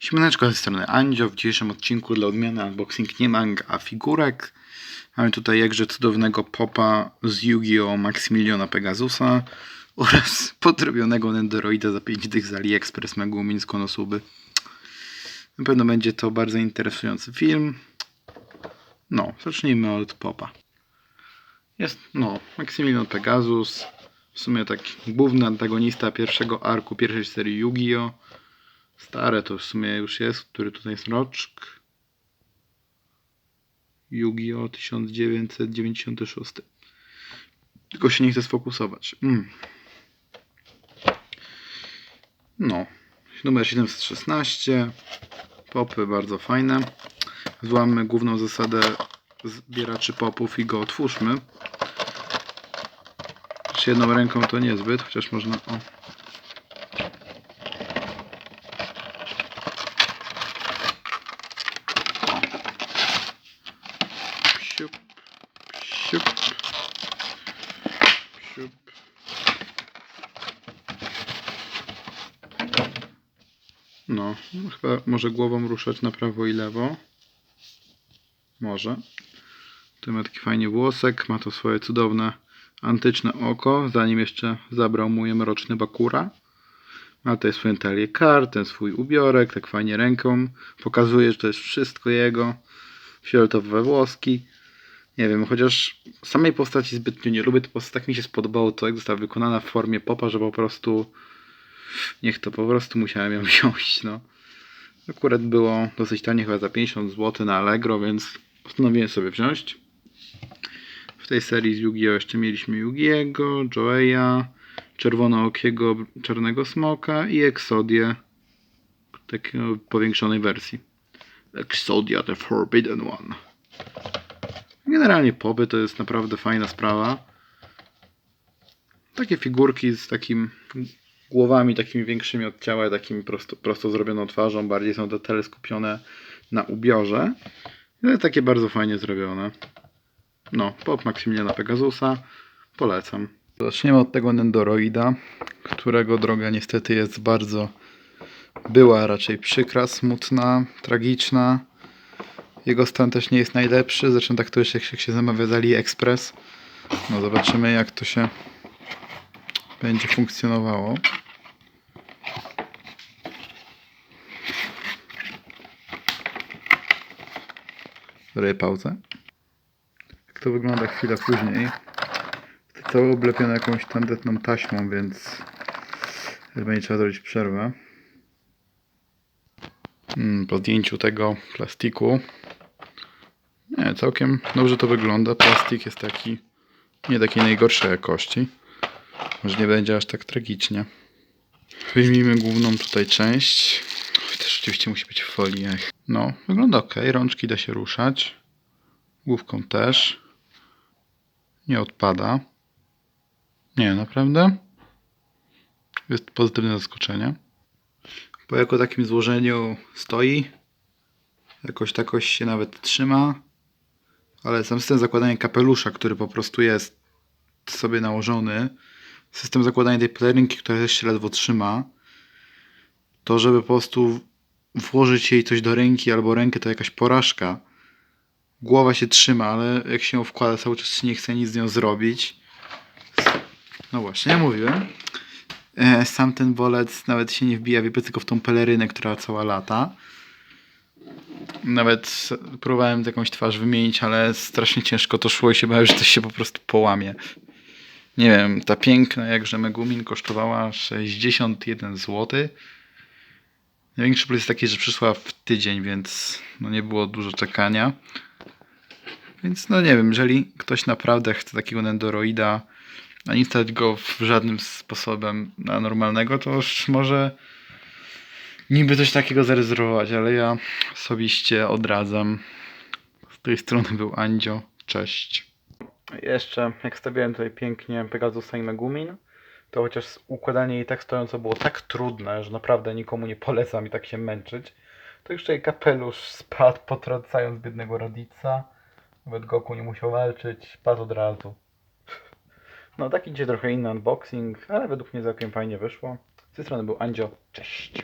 Siemaneczko ze strony Andzio. W dzisiejszym odcinku dla odmiany unboxing nie manga, a figurek. Mamy tutaj jakże cudownego popa z Yu-Gi-Oh! Maximiliona Pegasusa oraz podrobionego Nendoroida za 5 dych z AliExpress Megumin z Konosuby. Na pewno będzie to bardzo interesujący film. No, zacznijmy od popa. Jest, no, Maximilian Pegasus. W sumie taki główny antagonista pierwszego arku pierwszej serii Yu-Gi-Oh! Stare to w sumie już jest, który tutaj jest roczk. Yu-Gi-Oh! 1996. Tylko się nie chcę sfokusować. Mm. No. Numer 716. Popy bardzo fajne. Złammy główną zasadę zbieraczy popów i go otwórzmy. Z jedną ręką to niezbyt, chociaż można. O. Siup, siup, siup. No, chyba może głową ruszać na prawo i lewo. Może. Tu ma taki fajnie włosek, ma to swoje cudowne antyczne oko, zanim jeszcze zabrał mu je mroczny Bakura. Ma tutaj swoją talię kart, ten swój ubiorek, tak fajnie ręką. Pokazuje, że to jest wszystko jego. Fioletowe włoski. Nie wiem, chociaż samej postaci zbytnio nie lubię, to po prostu tak mi się spodobało to, jak została wykonana w formie popa, że po prostu niech to po prostu musiałem ją wziąć, no. Akurat było dosyć tanie, chyba za 50 zł na Allegro, więc postanowiłem sobie wziąć. W tej serii z Yu-Gi-Oh! jeszcze mieliśmy Yugiego, Joeya, Czerwonookiego Czarnego Smoka i Exodię takiej powiększonej wersji. Exodia the Forbidden One. Generalnie poby to jest naprawdę fajna sprawa. Takie figurki z takim głowami takimi większymi od ciała, takimi prosto, prosto zrobioną twarzą, bardziej są detale skupione na ubiorze. Ale takie bardzo fajnie zrobione. No, pop Maximiliana Pegasusa. Polecam. Zaczniemy od tego Nendoroida, którego droga niestety jest bardzo była raczej przykra, smutna, tragiczna. Jego stan też nie jest najlepszy, zresztą tak to już jak się zamawia z AliExpress. No zobaczymy jak to się będzie funkcjonowało. Zrobię pauzę. Jak to wygląda chwilę później. To całe oblepione jakąś tandetną taśmą, więc będzie trzeba zrobić przerwę. Mm, po zdjęciu tego plastiku. Nie, całkiem dobrze to wygląda. Plastik jest taki nie takiej najgorszej jakości. Może nie będzie aż tak tragicznie. Wyjmijmy główną tutaj część. Też oczywiście musi być w folii. ech. No, wygląda ok. Rączki da się ruszać. Główką też. Nie odpada. Nie, naprawdę. Jest pozytywne zaskoczenie. Po jako takim złożeniu stoi. Jakoś takoś się nawet trzyma. Ale sam system zakładania kapelusza, który po prostu jest sobie nałożony, system zakładania tej pelerynki, która też się ledwo trzyma, to żeby po prostu włożyć jej coś do ręki albo rękę to jakaś porażka. Głowa się trzyma, ale jak się ją wkłada, cały czas się nie chce nic z nią zrobić. No właśnie, ja mówiłem. E, Sam ten bolec nawet się nie wbija, wie tylko w tą pelerynę, która cała lata. Nawet próbowałem jakąś twarz wymienić, ale strasznie ciężko to szło i się bałem, że to się po prostu połamie. Nie wiem, ta piękna jakże Megumin kosztowała 61 zł. Największy plus jest taki, że przyszła w tydzień, więc no nie było dużo czekania. Więc no nie wiem, jeżeli ktoś naprawdę chce takiego Nendoroida, a nie stać go w żadnym sposobem na normalnego, to już może niby coś takiego zarezerwować, ale ja osobiście odradzam. Z tej strony był Andzio. Cześć. Jeszcze, jak stawiałem tutaj pięknie Pegasusa i Megumin, to chociaż układanie jej tak stojąco było tak trudne, że naprawdę nikomu nie polecam i tak się męczyć, to jeszcze jej kapelusz spadł, potrącając biednego Radica. Nawet Goku nie musiał walczyć, padł od razu. No taki dzisiaj trochę inny unboxing, ale według mnie całkiem fajnie wyszło. Z tej strony był Andzio, cześć!